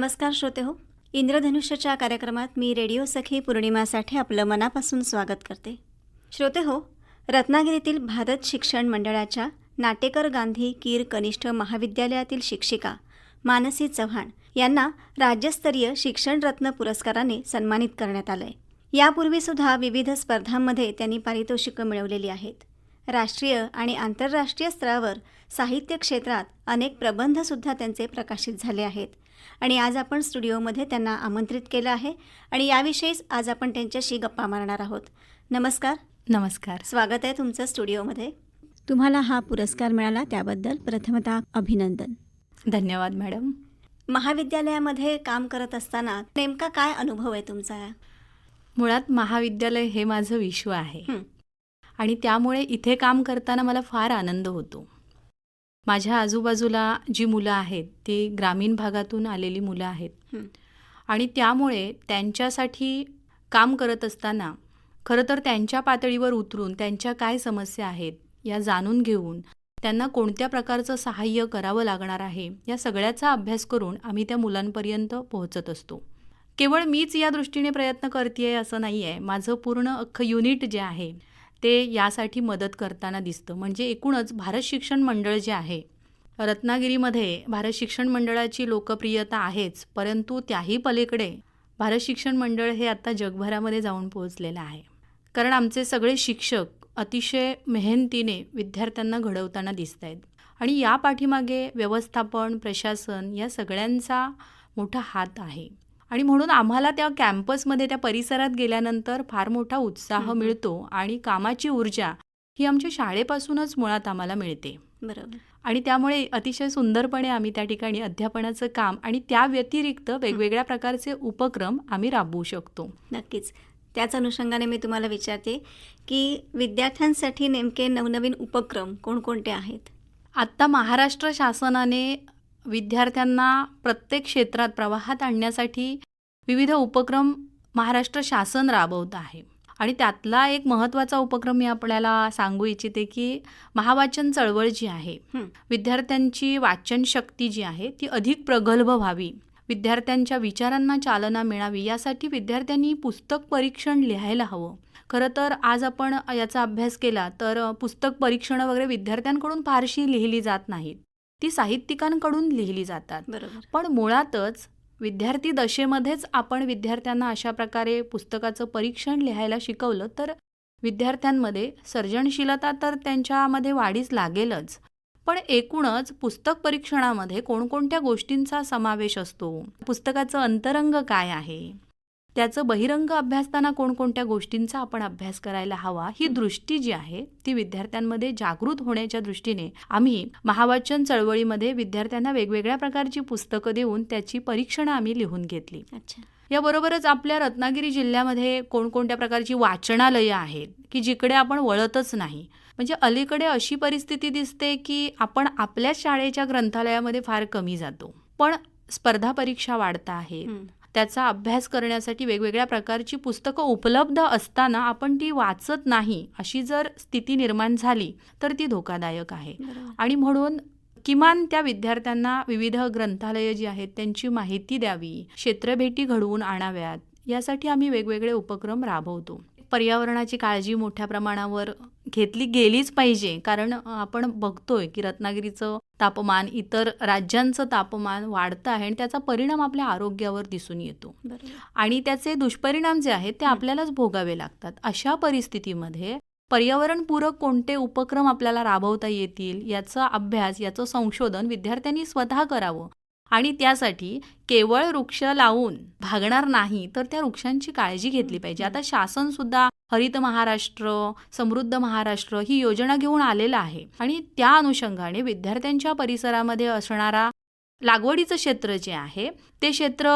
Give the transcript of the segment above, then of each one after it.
नमस्कार श्रोते हो इंद्रधनुष्यच्या कार्यक्रमात मी रेडिओ सखी पौर्णिमासाठी आपलं मनापासून स्वागत करते. श्रोते हो रत्नागिरीतील भारत शिक्षण मंडळाच्या नाटेकर गांधी कीर कनिष्ठ महाविद्यालयातील शिक्षिका मानसी चव्हाण यांना राज्यस्तरीय शिक्षण रत्न पुरस्काराने सन्मानित करण्यात आलं आहे यापूर्वीसुद्धा विविध स्पर्धांमध्ये त्यांनी पारितोषिकं मिळवलेली आहेत. राष्ट्रीय आणि आंतरराष्ट्रीय स्तरावर साहित्य क्षेत्रात अनेक प्रबंधसुद्धा त्यांचे प्रकाशित झाले आहेत. आणि आज आपण स्टुडिओमध्ये त्यांना आमंत्रित केलं आहे. आणि याविषयीच आज आपण त्यांच्याशी गप्पा मारणार आहोत. नमस्कार. नमस्कार. स्वागत आहे तुमचं स्टुडिओमध्ये. तुम्हाला हा पुरस्कार मिळाला त्याबद्दल प्रथमतः अभिनंदन. धन्यवाद मॅडम. महाविद्यालयामध्ये काम करत असताना नेमका काय अनुभव आहे तुमचा? मुळात महाविद्यालय हे माझं विश्व आहे. आणि त्यामुळे इथे काम करताना मला फार आनंद होतो. माझ्या आजूबाजूला जी मुलं आहेत ती ग्रामीण भागातून आलेली मुलं आहेत. आणि त्यामुळे त्यांच्यासाठी काम करत असताना खरं तर त्यांच्या पातळीवर उतरून त्यांच्या काय समस्या आहेत या जाणून घेऊन त्यांना कोणत्या प्रकारचं सहाय्य करावं लागणार आहे या सगळ्याचा अभ्यास करून आम्ही त्या मुलांपर्यंत पोहोचत असतो. केवळ मीच या दृष्टीने प्रयत्न करते असं नाही आहे माझं पूर्ण अख्खं युनिट जे आहे ते यासाठी मदत करताना दिसतं. म्हणजे एकूणच भारत शिक्षण मंडळ जे आहे रत्नागिरीमध्ये भारत शिक्षण मंडळाची लोकप्रियता आहेच परंतु त्याही पलीकडे भारत शिक्षण मंडळ हे आता जगभरामध्ये जाऊन पोहोचलेलं आहे. कारण आमचे सगळे शिक्षक अतिशय मेहनतीने विद्यार्थ्यांना घडवताना दिसत आहेत आणि या पाठीमागे व्यवस्थापन प्रशासन या सगळ्यांचा मोठा हात आहे. आणि म्हणून आम्हाला त्या कॅम्पसमध्ये त्या परिसरात गेल्यानंतर फार मोठा उत्साह. मिळतो आणि कामाची ऊर्जा ही आमच्या शाळेपासूनच मुळात आम्हाला मिळते. बरोबर. आणि त्यामुळे अतिशय सुंदरपणे आम्ही त्या ठिकाणी अध्यापनाचं काम आणि त्या व्यतिरिक्त वेगवेगळ्या प्रकारचे उपक्रम आम्ही राबवू शकतो. नक्कीच. त्याच अनुषंगाने मी तुम्हाला विचारते की विद्यार्थ्यांसाठी नेमके नवनवीन उपक्रम कोणकोणते आहेत? आत्ता महाराष्ट्र शासनाने विद्यार्थ्यांना प्रत्येक क्षेत्रात प्रवाहात आणण्यासाठी विविध उपक्रम महाराष्ट्र शासन राबवत आहे. आणि त्यातला एक महत्त्वाचा उपक्रम मी आपल्याला सांगू इच्छिते की महावाचन चळवळ जी आहे. विद्यार्थ्यांची वाचन शक्ती जी आहे ती अधिक प्रगल्भ व्हावी. विद्यार्थ्यांच्या विचारांना चालना मिळावी यासाठी विद्यार्थ्यांनी पुस्तक परीक्षण लिहायला हवं. खरं तर आज आपण याचा अभ्यास केला तर पुस्तक परीक्षणं वगैरे विद्यार्थ्यांकडून फारशी लिहिली जात नाहीत. ती साहित्यिकांकडून लिहिली जातात. पण मुळातच विद्यार्थी दशेमध्येच आपण विद्यार्थ्यांना अशा प्रकारे पुस्तकाचं परीक्षण लिहायला शिकवलं तर विद्यार्थ्यांमध्ये सर्जनशीलता तर त्यांच्यामध्ये वाढीस लागेलच. पण एकूणच पुस्तक परीक्षणामध्ये कोणकोणत्या गोष्टींचा समावेश असतो? पुस्तकाचं अंतरंग काय आहे? त्याचं बहिरंग अभ्यासताना कोणकोणत्या गोष्टींचा आपण अभ्यास करायला हवा ही दृष्टी जी आहे ती विद्यार्थ्यांमध्ये जागृत होण्याच्या दृष्टीने आम्ही महावाचन चळवळीमध्ये विद्यार्थ्यांना वेगवेगळ्या प्रकारची पुस्तकं देऊन त्याची परीक्षणं आम्ही लिहून घेतली. अच्छा. याबरोबरच आपल्या रत्नागिरी जिल्ह्यामध्ये कोणकोणत्या प्रकारची वाचनालयं आहेत की जिकडे आपण वळतच नाही. म्हणजे अलीकडे अशी परिस्थिती दिसते की आपण आपल्या शाळेच्या ग्रंथालयामध्ये फार कमी जातो. पण स्पर्धा परीक्षा वाढता आहेत. त्याचा अभ्यास करण्यासाठी वेगवेगळ्या प्रकारची पुस्तकं उपलब्ध असताना आपण ती वाचत नाही अशी जर स्थिती निर्माण झाली तर ती धोकादायक आहे. आणि म्हणून किमान त्या विद्यार्थ्यांना विविध ग्रंथालयं जी आहेत त्यांची माहिती द्यावी क्षेत्रभेटी घडवून आणाव्यात यासाठी आम्ही वेगवेगळे उपक्रम राबवतो. पर्यावरणाची काळजी मोठ्या प्रमाणावर घेतली गेलीच पाहिजे. कारण आपण बघतोय की रत्नागिरीचं तापमान इतर राज्यांचं तापमान वाढतं आहे आणि त्याचा परिणाम आपल्या आरोग्यावर दिसून येतो. आणि त्याचे दुष्परिणाम जे आहेत ते. आपल्यालाच भोगावे लागतात. अशा परिस्थितीमध्ये पर्यावरणपूरक कोणते उपक्रम आपल्याला राबवता येतील याचा अभ्यास याचं संशोधन विद्यार्थ्यांनी स्वतः करावं. आणि त्यासाठी केवळ वृक्ष लावून भागणार नाही तर त्या वृक्षांची काळजी घेतली पाहिजे. आता शासन सुद्धा हरित महाराष्ट्र समृद्ध महाराष्ट्र ही योजना घेऊन आलेलं आहे. आणि त्या अनुषंगाने विद्यार्थ्यांच्या परिसरामध्ये असणारा लागवडीचं क्षेत्र जे आहे ते क्षेत्र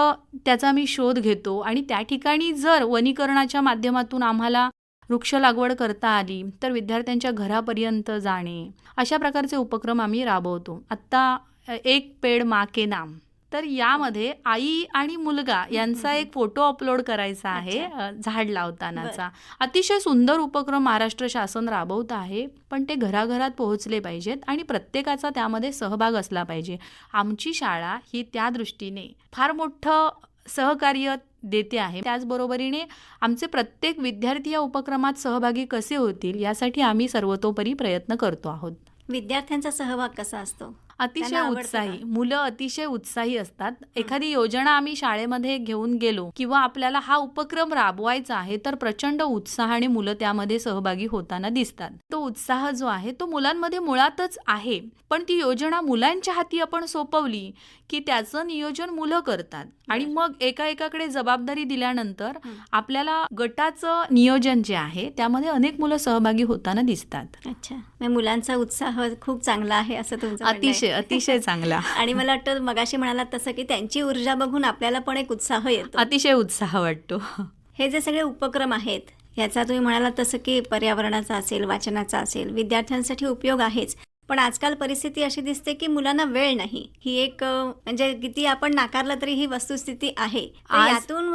त्याचा मी शोध घेतो. आणि त्या ठिकाणी जर वनीकरणाच्या माध्यमातून आम्हाला वृक्ष लागवड करता आली तर विद्यार्थ्यांच्या घरापर्यंत जाणे अशा प्रकारचे उपक्रम आम्ही राबवतो. आत्ता एक पेड मा के नाम. तर यामध्ये आई आणि मुलगा यांचा. एक फोटो अपलोड करायचा आहे झाड लावतानाचा. अतिशय सुंदर उपक्रम महाराष्ट्र शासन राबवत आहे पण ते घराघरात पोहोचले पाहिजेत आणि प्रत्येकाचा त्यामध्ये सहभाग असला पाहिजे. आमची शाळा ही त्या दृष्टीने फार मोठं सहकार्य देते आहे. त्याचबरोबरीने आमचे प्रत्येक विद्यार्थी या उपक्रमात सहभागी कसे होतील यासाठी आम्ही सर्वतोपरी प्रयत्न करतो आहोत. विद्यार्थ्यांचा सहभाग कसा असतो? अतिशय उत्साही? मुलं अतिशय उत्साही असतात. एखादी योजना आम्ही शाळेमध्ये घेऊन गेलो किंवा आपल्याला हा उपक्रम राबवायचा आहे तर प्रचंड उत्साहाने मुलं त्यामध्ये सहभागी होताना दिसतात. तो उत्साह जो आहे तो मुलांमध्ये मुळातच आहे. पण ती योजना मुलांच्या हाती आपण सोपवली की त्याचं नियोजन मुलं करतात. आणि मग एका एकाकडे जबाबदारी दिल्यानंतर. आपल्याला गटाचं नियोजन जे आहे त्यामध्ये अनेक मुलं सहभागी होताना दिसतात. अच्छा. मुलांचा उत्साह खूप चांगला आहे असं तुमचं. अतिशय अतिशय चांगला. आणि मला वाटतं मगाशी म्हणालात तसं की त्यांची ऊर्जा बघून आपल्याला पण एक उत्साह येतो. अतिशय उत्साह वाटतो. हे जे सगळे उपक्रम आहेत याचा तुम्ही म्हणालात तसं की पर्यावरणाचा असेल वाचनाचा असेल विद्यार्थ्यांसाठी उपयोग आहेच. पण आजकाल परिस्थिती अशी दिसते की मुलांना वेळ नाही. ही एक म्हणजे किती आपण नाकारलं तरी ही वस्तुस्थिती आहे. यातून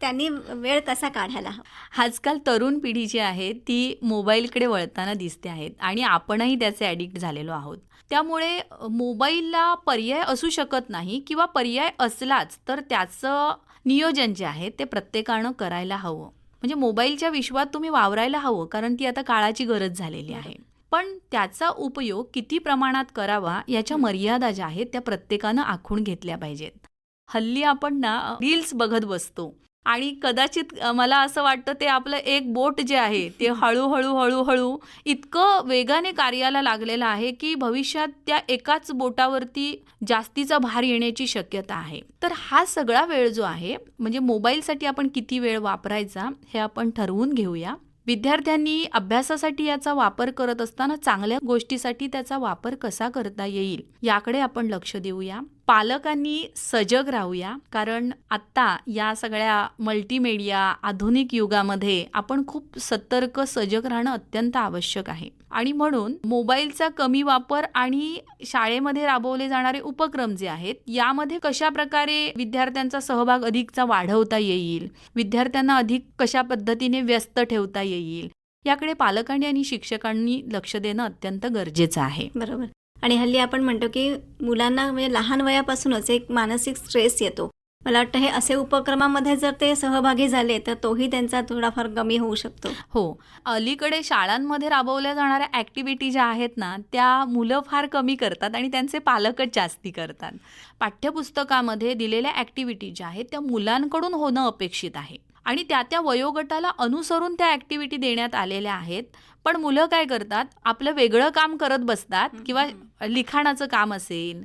त्यांनी वेळ कसा काढायला हवा? आजकाल तरुण पिढी जी आहे ती मोबाईलकडे वळताना दिसते आहेत आणि आपणही त्याचे ॲडिक्ट झालेलो आहोत. त्यामुळे मोबाईलला पर्याय असू शकत नाही किंवा पर्याय असलाच तर त्याचं नियोजन जे आहे ते प्रत्येकानं करायला हवं. म्हणजे मोबाईलच्या विश्वात तुम्ही वावरायला हवं कारण ती आता काळाची गरज झालेली आहे. पण त्याचा उपयोग किती प्रमाणात करावा याच्या मर्यादा ज्या आहेत त्या प्रत्येकानं आखून घेतल्या पाहिजेत. हल्ली आपण ना रील्स बघत बसतो. आणि कदाचित मला असं वाटतं ते आपलं एक बोट जे आहे ते हळूहळू हळूहळू इतकं वेगाने कार्याला लागलेलं आहे की भविष्यात त्या एकाच बोटावरती जास्तीचा भार येण्याची शक्यता आहे. तर हा सगळा वेळ जो आहे म्हणजे मोबाईलसाठी आपण किती वेळ वापरायचा हे आपण ठरवून घेऊया. विद्यार्थ्यांनी अभ्यासासाठी याचा वापर करत असताना चांगल्या गोष्टीसाठी त्याचा वापर कसा करता येईल याकडे आपण लक्ष देऊया. पालकांनी सजग राहूया कारण आत्ता या सगळ्या मल्टीमीडिया आधुनिक युगामध्ये आपण खूप सतर्क सजग राहणं अत्यंत आवश्यक आहे. आणि म्हणून मोबाईलचा कमी वापर आणि शाळेमध्ये राबवले जाणारे उपक्रम जे आहेत यामध्ये कशा प्रकारे विद्यार्थ्यांचा सहभाग अधिकचा वाढवता येईल विद्यार्थ्यांना अधिक कशा पद्धतीने व्यस्त ठेवता येईल याकडे पालकांनी आणि शिक्षकांनी लक्ष देणं अत्यंत गरजेचं आहे. बरोबर. आणि हल्ली आपण म्हणतो की मुलांना म्हणजे लहान वयापासूनच एक मानसिक स्ट्रेस येतो. मला वाटतं हे असे उपक्रमामध्ये जर ते सहभागी झाले तर तोही त्यांचा थोडाफार कमी होऊ शकतो. हो. अलीकडे शाळांमध्ये राबवल्या जाणाऱ्या ॲक्टिव्हिटी ज्या आहेत ना त्या मुलं फार कमी करतात आणि त्यांचे पालकच जास्ती करतात. पाठ्यपुस्तकामध्ये दिलेल्या ॲक्टिव्हिटी ज्या आहेत त्या मुलांकडून होणं अपेक्षित आहे. आणि त्या त्या वयोगटाला अनुसरून त्या ॲक्टिव्हिटी देण्यात आलेल्या आहेत. पण मुलं काय करतात? आपलं वेगळं काम करत बसतात किंवा लिखाणाचं काम असेल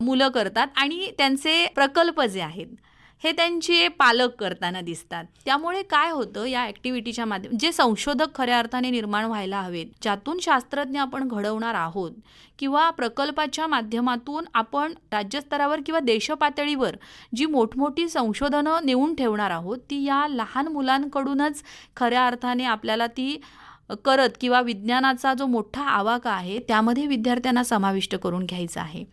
मुलं करतात आणि त्यांचे प्रकल्प जे आहेत हे त्यांचे पालक करताना दिसतात. त्यामुळे काय होतं या ॲक्टिव्हिटीच्या माध्यम जे संशोधक खऱ्या अर्थाने निर्माण व्हायला हवेत ज्यातून शास्त्रज्ञ आपण घडवणार आहोत किंवा प्रकल्पाच्या माध्यमातून आपण राज्यस्तरावर किंवा देशपातळीवर जी मोठमोठी संशोधनं नेऊन ठेवणार आहोत ती या लहान मुलांकडूनच खऱ्या अर्थाने आपल्याला ती करत किंवा विज्ञानाचा जो मोठा आवाका आहे त्यामध्ये विद्यार्थ्यांना समाविष्ट करून घ्यायचा आहे.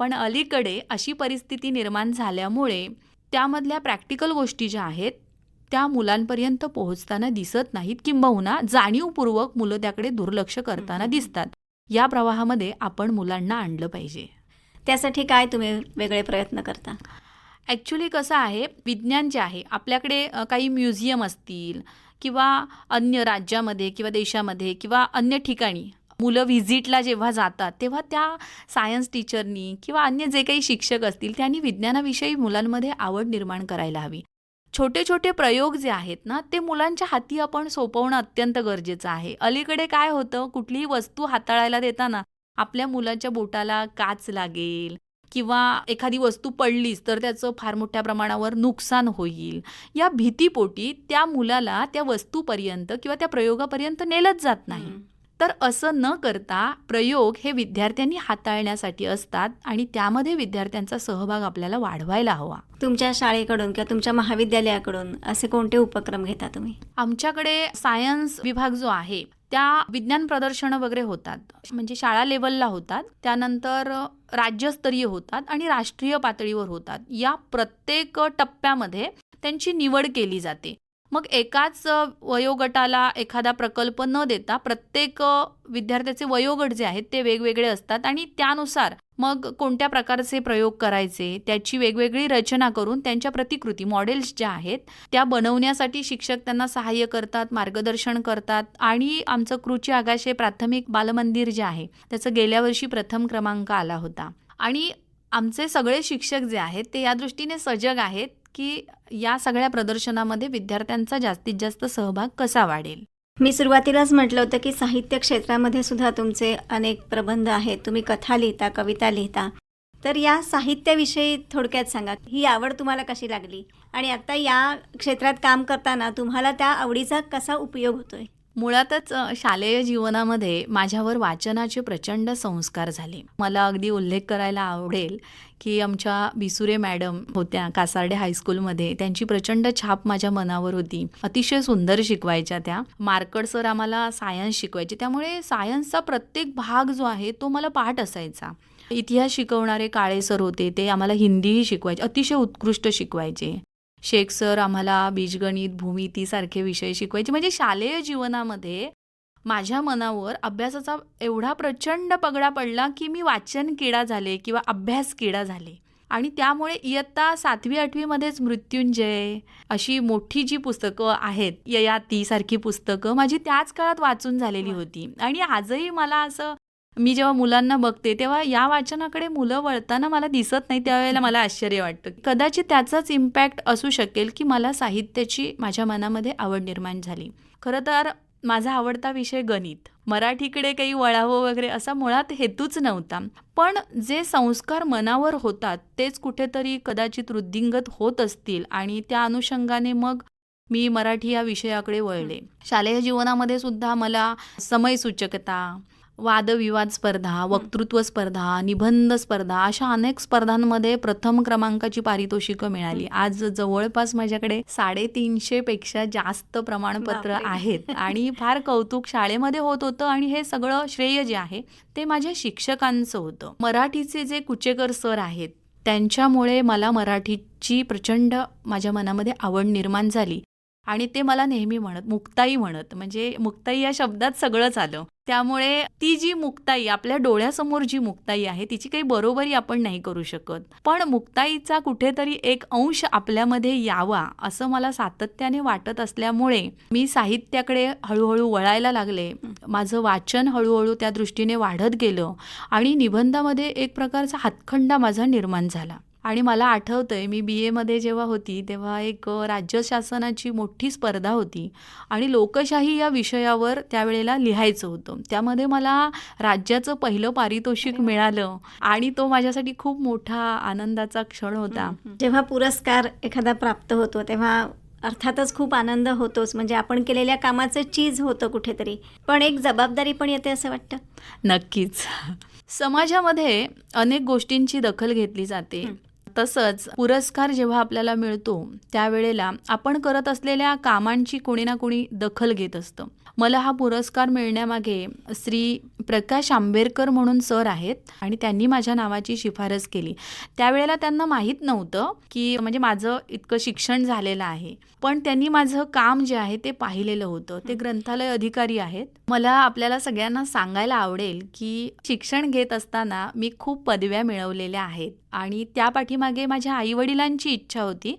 पण अलीकडे अशी परिस्थिती निर्माण झाल्यामुळे त्यामधल्या प्रॅक्टिकल गोष्टी ज्या आहेत त्या मुलांपर्यंत पोहोचताना दिसत नाहीत किंबहुना जाणीवपूर्वक मुलं त्याकडे दुर्लक्ष करताना. दिसतात. या प्रवाहामध्ये आपण मुलांना आणलं पाहिजे. त्यासाठी काय तुम्ही वेगळे प्रयत्न करता? ॲक्च्युली कसं आहे विज्ञान जे आहे आपल्याकडे काही म्युझियम असतील किंवा अन्य राज्यामध्ये किंवा देशामध्ये किंवा अन्य ठिकाणी मुलं व्हिजिटला जेव्हा जातात तेव्हा त्या सायन्स टीचरनी किंवा अन्य जे काही शिक्षक असतील त्यांनी विज्ञानाविषयी मुलांमध्ये आवड निर्माण करायला हवी. छोटे छोटे प्रयोग जे आहेत ना ते मुलांच्या हाती आपण सोपवणं अत्यंत गरजेचं आहे. अलीकडे काय होतं कुठलीही वस्तू हाताळायला देताना आपल्या मुलाच्या बोटाला काच लागेल किंवा एखादी वस्तू पडलीच तर त्याचं फार मोठ्या प्रमाणावर नुकसान होईल. या भीतीपोटी त्या मुलाला त्या वस्तूपर्यंत किंवा त्या प्रयोगापर्यंत नेलंच जात नाही. तर असं न करता प्रयोग हे विद्यार्थ्यांनी हाताळण्यासाठी असतात आणि त्यामध्ये विद्यार्थ्यांचा सहभाग आपल्याला वाढवायला हवा. तुमच्या शाळेकडून किंवा तुमच्या महाविद्यालयाकडून असे कोणते उपक्रम घेता तुम्ही? आमच्याकडे सायन्स विभाग जो आहे त्या विज्ञान प्रदर्शनं वगैरे होतात. म्हणजे शाळा लेवलला होतात. त्यानंतर राज्यस्तरीय होतात आणि राष्ट्रीय पातळीवर होतात. या प्रत्येक टप्प्यामध्ये त्यांची निवड केली जाते. मग एकाच वयोगटाला एखादा प्रकल्प न देता प्रत्येक विद्यार्थ्याचे वयोगट जे आहेत ते वेगवेगळे असतात आणि त्यानुसार मग कोणत्या प्रकारचे प्रयोग करायचे त्याची वेगवेगळी रचना करून त्यांच्या प्रतिकृती मॉडेल्स ज्या आहेत त्या बनवण्यासाठी शिक्षक त्यांना सहाय्य करतात मार्गदर्शन करतात आणि आमचं कृची आगाशे प्राथमिक बालमंदिर जे आहे त्याचं गेल्या वर्षी प्रथम क्रमांक आला होता. आणि आमचे सगळे शिक्षक जे आहेत ते या दृष्टीने सजग आहेत की या सगळ्या प्रदर्शनामध्ये विद्यार्थ्यांचा जास्तीत जास्त सहभाग कसा वाढेल? मी सुरुवातीलाच म्हटलं होतं की साहित्य क्षेत्रामध्ये सुद्धा तुमचे अनेक प्रबंध आहेत. तुम्ही कथा लिहिता कविता लिहिता. तर या साहित्याविषयी थोडक्यात सांगा ही आवड तुम्हाला कशी लागली? आणि आता या क्षेत्रात काम करताना तुम्हाला त्या आवडीचा कसा उपयोग होतोय? मुळातच शालेय जीवनामध्ये माझ्यावर वाचनाचे प्रचंड संस्कार झाले. मला अगदी उल्लेख करायला आवडेल की आमच्या बिसुरे मॅडम होत्या कासार्डे हायस्कूलमध्ये त्यांची प्रचंड छाप माझ्या मनावर होती. अतिशय सुंदर शिकवायच्या त्या. मार्कड सर आम्हाला सायन्स शिकवायचे. त्यामुळे सायन्सचा प्रत्येक भाग जो आहे तो मला पाठ असायचा. इतिहास शिकवणारे काळे सर होते ते आम्हाला हिंदीही शिकवायचे. अतिशय उत्कृष्ट शिकवायचे. शेख सर आम्हाला बीजगणित भूमितीसारखे विषय शिकवायचे. म्हणजे शालेय जीवनामध्ये माझ्या मनावर अभ्यासाचा एवढा प्रचंड पगडा पडला की मी वाचन किडा झाले किंवा अभ्यास किडा झाले. आणि त्यामुळे इयत्ता सातवी आठवीमध्येच मृत्युंजय अशी मोठी जी पुस्तकं आहेत ययाती सारखी पुस्तकं माझी त्याच काळात वाचून झालेली होती. आणि आजही मला असं मी जेव्हा मुलांना बघते तेव्हा या वाचनाकडे मुलं वळताना मला दिसत नाही त्यावेळेला मला आश्चर्य वाटतं कदाचित त्याचाच इम्पॅक्ट असू शकेल की मला साहित्याची माझ्या मनामध्ये आवड निर्माण झाली. खरं तर माझा आवडता विषय गणित. मराठीकडे काही वळावं वगैरे असा मुळात हेतूच नव्हता. पण जे संस्कार मनावर होतात तेच कुठेतरी कदाचित वृद्धिंगत होत असतील आणि त्या अनुषंगाने मग मी मराठी या विषयाकडे वळले. शालेय जीवनामध्ये सुद्धा मला समयसूचकता वादविवाद स्पर्धा वक्तृत्व स्पर्धा निबंध स्पर्धा अशा अनेक स्पर्धांमध्ये प्रथम क्रमांकाची पारितोषिकं मिळाली. आज जवळपास माझ्याकडे साडेतीनशे पेक्षा जास्त प्रमाणपत्र. आहेत आणि फार कौतुक शाळेमध्ये होत होतं आणि हे सगळं श्रेय जे आहे ते माझ्या शिक्षकांचं होतं. मराठीचे जे कुचेकर सर आहेत त्यांच्यामुळे मला मराठीची प्रचंड माझ्या मनामध्ये आवड निर्माण झाली. आणि ते मला नेहमी म्हणत मुक्ताई म्हणत. म्हणजे मुक्ताई या शब्दात सगळंच आलं. त्यामुळे ती जी मुक्ताई आपल्या डोळ्यासमोर जी मुक्ताई आहे तिची काही बरोबरी आपण नाही करू शकत. पण मुक्ताईचा कुठेतरी एक अंश आपल्यामध्ये यावा असं मला सातत्याने वाटत असल्यामुळे मी साहित्याकडे हळूहळू वळायला लागले. माझं वाचन हळूहळू त्या दृष्टीने वाढत गेलं आणि निबंधामध्ये एक प्रकारचा हातखंडा माझा निर्माण झाला. आणि मला आठवतंय मी बी एमध्ये जेव्हा होती तेव्हा एक राज्य शासनाची मोठी स्पर्धा होती आणि लोकशाही या विषयावर त्यावेळेला लिहायचं होतं. त्यामध्ये मला राज्याचं पहिलं पारितोषिक मिळालं आणि तो माझ्यासाठी खूप मोठा आनंदाचा क्षण होता. जेव्हा पुरस्कार एखादा प्राप्त होतो तेव्हा अर्थातच खूप आनंद होतोच. म्हणजे आपण केलेल्या कामाचं चीज होतं कुठेतरी. पण एक जबाबदारी पण येते असं वाटतं? नक्कीच. समाजामध्ये अनेक गोष्टींची दखल घेतली जाते. तसंच पुरस्कार जेव्हा आपल्याला मिळतो त्यावेळेला आपण करत असलेल्या कामांची कोणी ना कोणी दखल घेत असतं. मला हा पुरस्कार मिळण्यामागे श्री प्रकाश आंबेडकर म्हणून सर आहेत आणि त्यांनी माझ्या नावाची शिफारस केली. त्यावेळेला त्यांना माहीत नव्हतं की म्हणजे माझं इतकं शिक्षण झालेलं आहे. पण त्यांनी माझं काम जे आहे ते पाहिलेलं होतं. ते ग्रंथालय अधिकारी आहेत. मला आपल्याला सगळ्यांना सांगायला आवडेल की शिक्षण घेत असताना मी खूप पदव्या मिळवलेल्या आहेत. आणि त्या पाठीमागे माझ्या आईवडिलांची इच्छा होती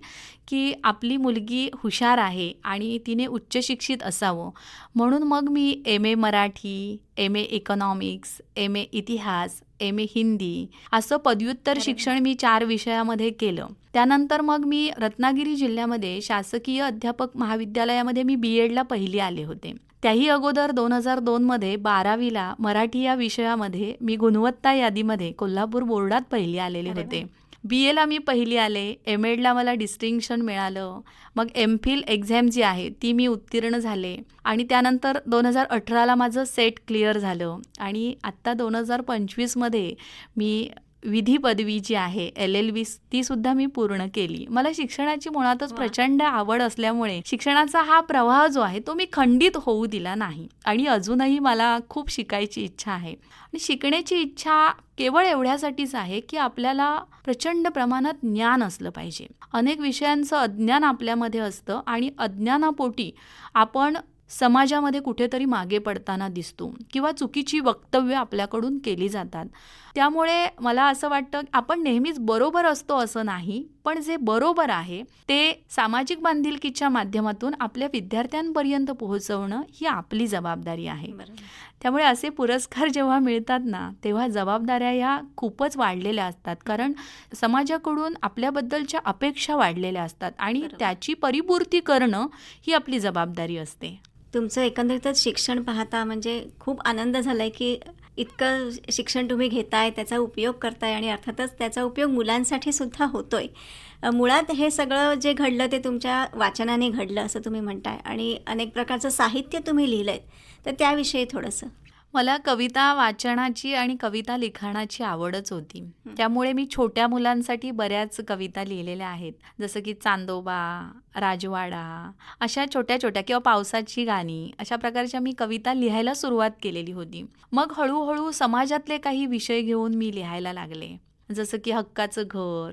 की आपली मुलगी हुशार आहे आणि तिने उच्च शिक्षित असावं म्हणून मग मी M A Marathi M A economics M A इतिहास एम ए हिंदी असं पदव्युत्तर. शिक्षण मी चार विषयामध्ये केलं त्यानंतर मग मी रत्नागिरी जिल्ह्यामध्ये शासकीय अध्यापक महाविद्यालयामध्ये मी बी एडला पहिली आले होते त्याही अगोदर दोन हजार दोनमध्ये बारावीला मराठी या विषयामध्ये मी गुणवत्ता यादीमध्ये कोल्हापूर बोर्डात पहिली आलेले. होते बी एला मी पहिली आले एम एडला मला डिस्टिंक्शन मिळालं. मग एम फिल एक्झाम जी आहे ती मी उत्तीर्ण झाले. आणि त्यानंतर दोन हजार अठराला माझं सेट क्लिअर झालं. आणि आत्ता दोन हजार पंचवीसमध्ये मी विधी पदवी जी आहे एल एल बी ती सुद्धा मी पूर्ण केली. मला शिक्षणाची मुळातच. प्रचंड आवड असल्यामुळे शिक्षणाचा हा प्रवाह जो आहे तो मी खंडित होऊ दिला नाही आणि अजूनही मला खूप शिकायची इच्छा आहे. आणि शिकण्याची इच्छा केवळ एवढ्यासाठीच आहे की आपल्याला प्रचंड प्रमाणात ज्ञान असलं पाहिजे. अनेक विषयांचं अज्ञान आपल्यामध्ये असतं आणि अज्ञानापोटी आपण समाजामध्ये कुठेतरी मागे पडताना दिसतो किंवा चुकीची वक्तव्य आपल्याकडून केली जातात. त्यामुळे मला असं वाटतं आपण नेहमीच बरोबर असतो असं नाही पण जे बरोबर आहे ते सामाजिक बांधिलकीच्या माध्यमातून आपल्या विद्यार्थ्यांपर्यंत पोहोचवणं ही आपली जबाबदारी आहे. त्यामुळे असे पुरस्कार जेव्हा मिळतात ना तेव्हा जबाबदाऱ्या ह्या खूपच वाढलेल्या असतात. कारण समाजाकडून आपल्याबद्दलच्या अपेक्षा वाढलेल्या असतात आणि. त्याची परिपूर्ती करणं ही आपली जबाबदारी असते. तुमचं एकंदरीतच शिक्षण पाहता म्हणजे खूप आनंद झाला आहे की इतकं शिक्षण तुम्ही घेताय त्याचा उपयोग करताय आणि अर्थातच त्याचा उपयोग मुलांसाठी सुद्धा होतोय. मुळात हे सगळं जे घडलं ते तुमच्या वाचनाने घडलं असं तुम्ही म्हणताय आणि अनेक प्रकारचं साहित्य तुम्ही लिहिलं आहे तर त्याविषयी थोडंसं. मला कविता वाचनाची आणि कविता लिखाणाची आवडच होती. त्यामुळे मी छोट्या मुलांसाठी बऱ्याच कविता लिहिलेल्या आहेत. जसं की चांदोबा राजवाडा अशा छोट्या छोट्या किंवा पावसाची गाणी अशा प्रकारच्या मी कविता लिहायला सुरुवात केलेली होती. मग हळूहळू समाजातले काही विषय घेऊन मी लिहायला लागले. जसं की हक्काचं घर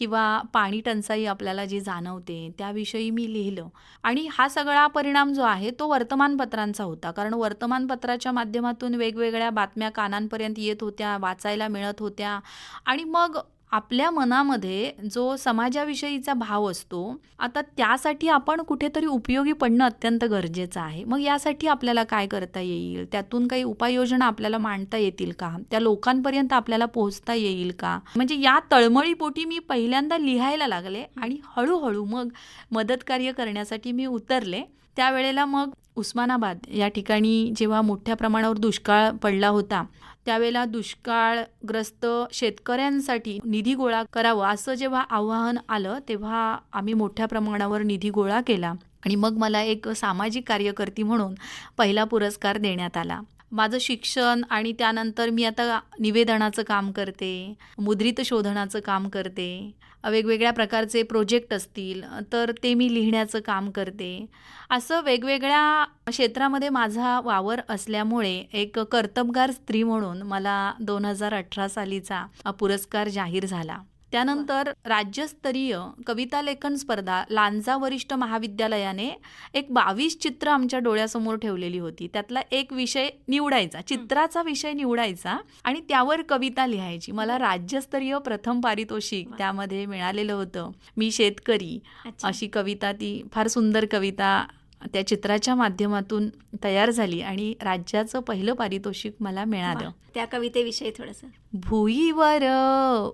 किंवा पाणी टंचाई आपल्याला जी जाणवते त्याविषयी मी लिहिलं. आणि हा सगळा परिणाम जो आहे तो वर्तमानपत्रांचा होता. कारण वर्तमानपत्राच्या माध्यमातून वेगवेगळ्या बातम्या कानांपर्यंत येत होत्या वाचायला मिळत होत्या. आणि मग आपल्या मनामध्ये जो समाजाविषयीचा भाव असतो आता त्यासाठी आपण कुठेतरी उपयोगी पडणं अत्यंत गरजेचं आहे. मग यासाठी आपल्याला काय करता येईल? त्यातून काही उपाययोजना आपल्याला मांडता येतील का? त्या लोकांपर्यंत आपल्याला पोहोचता येईल का? म्हणजे या तळमळीपोटी मी पहिल्यांदा लिहायला लागले आणि हळूहळू मग मदत कार्य करण्यासाठी मी उतरले. त्यावेळेला मग उस्मानाबाद या ठिकाणी जेव्हा मोठ्या प्रमाणावर दुष्काळ पडला होता त्यावेळेला दुष्काळग्रस्त शेतकऱ्यांसाठी निधी गोळा करावं असं जेव्हा आव्हान आलं तेव्हा आम्ही मोठ्या प्रमाणावर निधी गोळा केला. आणि मग मला एक सामाजिक कार्यकर्ती म्हणून पहिला पुरस्कार देण्यात आला. माझं शिक्षण आणि त्यानंतर मी आता निवेदनाचं काम करते मुद्रित शोधनाचं काम करते. वेगवेगळ्या प्रकारचे प्रोजेक्ट असतील तर ते मी लिहिण्याचं काम करते. असं वेगवेगळ्या क्षेत्रामध्ये माझा वावर असल्यामुळे एक कर्तबगार स्त्री म्हणून मला दोन हजार अठरा सालीचा पुरस्कार जाहीर झाला. त्यानंतर राज्यस्तरीय कविता लेखन स्पर्धा लांजा वरिष्ठ महाविद्यालयाने एक बावीस चित्र आमच्या डोळ्यासमोर ठेवलेली होती. त्यातला एक विषय निवडायचा चित्राचा विषय निवडायचा आणि त्यावर कविता लिहायची. मला राज्यस्तरीय प्रथम पारितोषिक. त्यामध्ये मिळालेलं होतं. मी शेतकरी. अशी कविता ती फार सुंदर कविता त्या चित्राच्या माध्यमातून तयार झाली आणि राज्याचं पहिलं पारितोषिक मला मिळालं. त्या कवितेविषयी थोडंसं. भुईवर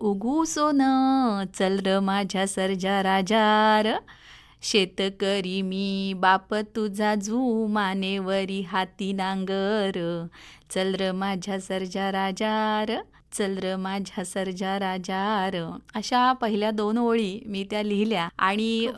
उगू सोन चल र माझ्या सर्जा राजार. शेतकरी मी बाप तुझा जू मानेवरी हाती नांगर. चल र माझ्या सर्जा राजार. चल र माझ्या सर्जा राजार. अशा पहिल्या दोन ओळी मी त्या लिहिल्या. आणि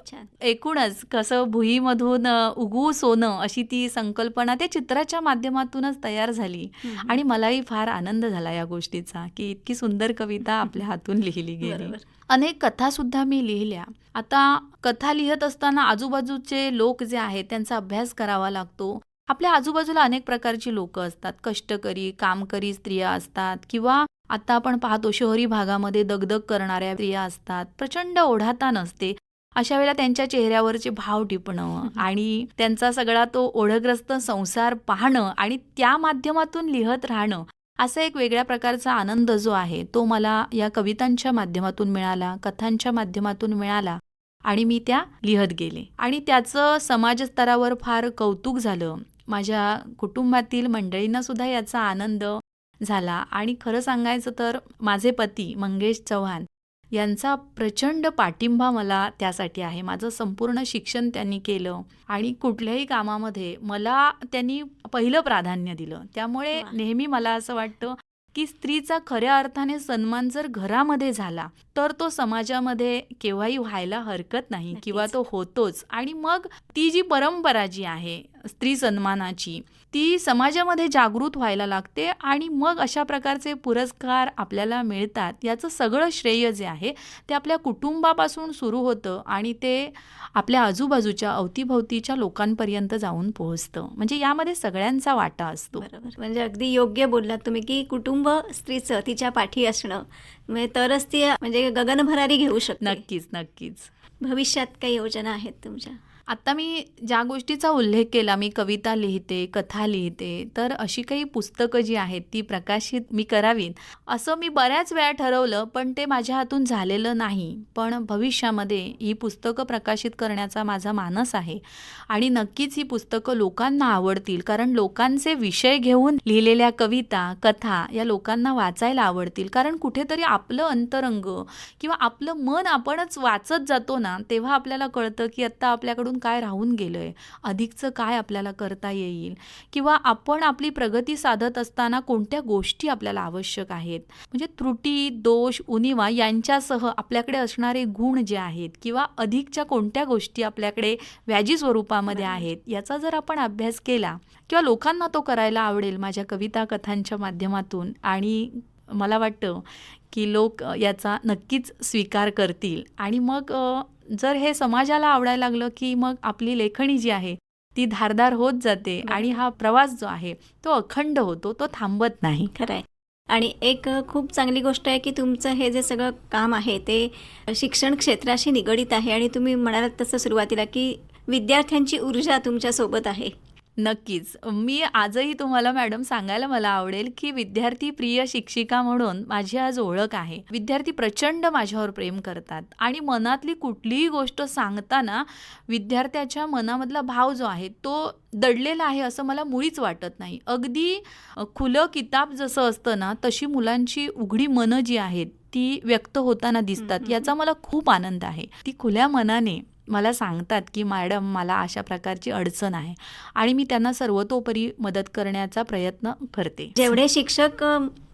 एकूणच कसं भुईमधून अ, उगवू सोनं अशी ती संकल्पना त्या चित्राच्या माध्यमातूनच तयार झाली. आणि मलाही फार आनंद झाला या गोष्टीचा की इतकी सुंदर कविता आपल्या हातून लिहिली गेली. अनेक कथा सुद्धा मी लिहिल्या. आता कथा लिहित असताना आजूबाजूचे लोक जे आहेत त्यांचा अभ्यास करावा लागतो. आपल्या आजूबाजूला अनेक प्रकारची लोक असतात. कष्टकरी कामकरी स्त्रिया असतात किंवा आता आपण पाहतो शहरी भागामध्ये दगदग करणाऱ्या स्त्रिया असतात प्रचंड ओढाताण असते. अशा वेळेला त्यांच्या चेहऱ्यावरचे भाव टिपणं आणि त्यांचा सगळा तो ओढग्रस्त संसार पाहणं आणि त्या माध्यमातून लिहत राहणं असा एक वेगळ्या प्रकारचा आनंद जो आहे तो मला या कवितांच्या माध्यमातून मिळाला कथांच्या माध्यमातून मिळाला आणि मी त्या लिहत गेले. आणि त्याचं समाजस्तरावर फार कौतुक झालं. माझ्या कुटुंबातील मंडळींना सुद्धा याचा आनंद झाला. आणि खरं सांगायचं तर माझे पती मंगेश चव्हाण यांचा प्रचंड पाठिंबा मला त्यासाठी आहे. माझं संपूर्ण शिक्षण त्यांनी केलं आणि कुठल्याही कामामध्ये मला त्यांनी पहिलं प्राधान्य दिलं. त्यामुळे. नेहमी मला असं वाटतं की स्त्रीचा खऱ्या अर्थाने सन्मान जर घरामध्ये झाला तर तो समाजामध्ये केव्हाही व्हायला हरकत नाही. किंवा तो होतोच. आणि मग ती जी परंपरा जी आहे स्त्री सन्मानाची ती समाजामध्ये जागृत व्हायला लागते आणि मग अशा प्रकारचे पुरस्कार आपल्याला मिळतात. याचं सगळं श्रेय जे आहे ते आपल्या कुटुंबापासून सुरू होतं आणि ते आपल्या आजूबाजूच्या अवतीभवतीच्या लोकांपर्यंत जाऊन पोहोचतं. म्हणजे यामध्ये सगळ्यांचा वाटा असतो. बरोबर. म्हणजे अगदी योग्य बोललात तुम्ही की कुटुंब स्त्रीचं तिच्या पाठी असणं. म्हणजे तरच ती म्हणजे गगनभरारी घेऊ शकते. नक्कीच नक्कीच. भविष्यात काही योजना आहेत तुमच्या? आत्ता मी ज्या गोष्टीचा उल्लेख केला मी कविता लिहिते कथा लिहिते तर अशी काही पुस्तकं जी आहेत ती प्रकाशित मी करावीत असं मी बऱ्याच वेळा ठरवलं पण ते माझ्या हातून झालेलं नाही. पण भविष्यामध्ये ही पुस्तकं प्रकाशित करण्याचा माझा मानस आहे आणि नक्कीच ही पुस्तकं लोकांना आवडतील कारण लोकांचे विषय घेऊन लिहिलेल्या कविता कथा या लोकांना वाचायला आवडतील. कारण कुठेतरी आपलं अंतरंग किंवा आपलं मन आपणच वाचत जातो ना तेव्हा आपल्याला कळतं की आत्ता आपल्याकडून काय राहून गेलं आहे अधिकचं काय आपल्याला करता येईल? किंवा आपण आपली प्रगती साधत असताना कोणत्या गोष्टी आपल्याला आवश्यक आहेत? म्हणजे त्रुटी दोष उणिवा यांच्यासह आपल्याकडे असणारे गुण जे आहेत किंवा अधिकच्या कोणत्या गोष्टी आपल्याकडे व्याजी स्वरूपामध्ये. आहेत याचा जर आपण अभ्यास केला किंवा लोकांना तो करायला आवडेल माझ्या कविता कथांच्या माध्यमातून आणि मला वाटतं की लोक याचा नक्कीच स्वीकार करतील. आणि मग जर हे समाजाला आवडायला लागलं की मग आपली लेखणी जी आहे ती धारदार होत जाते. आणि हा प्रवास जो आहे तो अखंड होतो तो थांबत नाही. खरं आहे आणि एक खूप चांगली गोष्ट आहे की तुमचं हे जे सगळं काम आहे ते शिक्षण क्षेत्राशी निगडीत आहे आणि तुम्ही म्हणालात तसं सुरुवातीला की विद्यार्थ्यांची ऊर्जा तुमच्यासोबत आहे. नक्कीच. मी आजही तुम्हाला मॅडम सांगायला मला आवडेल की विद्यार्थी प्रिय शिक्षिका म्हणून माझी आज ओळख आहे. विद्यार्थी प्रचंड माझ्यावर प्रेम करतात आणि मनातली कुठलीही गोष्ट सांगताना विद्यार्थ्याच्या मनामधला भाव जो आहे तो दडलेला आहे असं मला मुळीच वाटत नाही. अगदी खुलं किताब जसं असतं ना तशी मुलांची उघडी मनं जी आहेत ती व्यक्त होताना दिसतात. याचा मला खूप आनंद आहे. ती खुल्या मनाने मला सांगतात की मॅडम मला अशा प्रकारची अडचण आहे आणि मी त्यांना सर्वतोपरी मदत करण्याचा प्रयत्न करते. जेवढे शिक्षक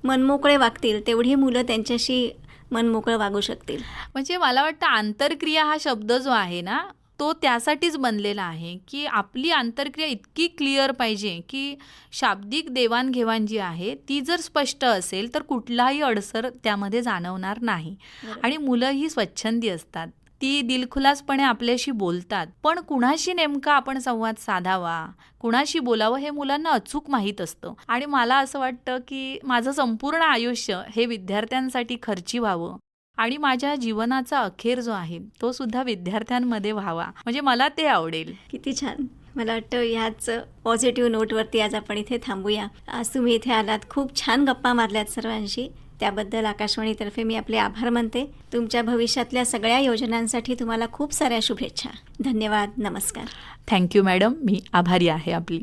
मनमोकळे वागतील तेवढी मुलं त्यांच्याशी मनमोकळं वागू शकतील. म्हणजे मला वाटतं आंतरक्रिया हा शब्द जो आहे ना तो त्यासाठीच बनलेला आहे की आपली आंतरक्रिया इतकी क्लिअर पाहिजे की शाब्दिक देवाणघेवाण जी आहे ती जर स्पष्ट असेल तर कुठलाही अडसर त्यामध्ये जाणवणार नाही. आणि मुलं ही स्वच्छंदी असतात. ती दिलखुलासपणे आपल्याशी बोलतात. पण कुणाशी नेमका आपण संवाद साधावा? कुणाशी बोलावं हे मुलांना अचूक माहीत असतं. आणि मला असं वाटतं की माझं संपूर्ण आयुष्य हे विद्यार्थ्यांसाठी खर्ची व्हावं. आणि माझ्या जीवनाचा अखेर जो आहे तो सुद्धा विद्यार्थ्यांमध्ये व्हावा. म्हणजे मला ते आवडेल. किती छान. मला वाटतं ह्याच पॉझिटिव्ह नोटवरती आज आपण इथे थांबूया. आज तुम्ही इथे आलात. खूप छान गप्पा मारल्यात सर्वांशी. त्याबद्दल आकाशवाणीतर्फे मी आपले आभार मानते. तुमच्या भविष्यातल्या सगळ्या योजनांसाठी तुम्हाला खूप साऱ्या शुभेच्छा. धन्यवाद. नमस्कार. थँक्यू मॅडम मी आभारी आहे आपली.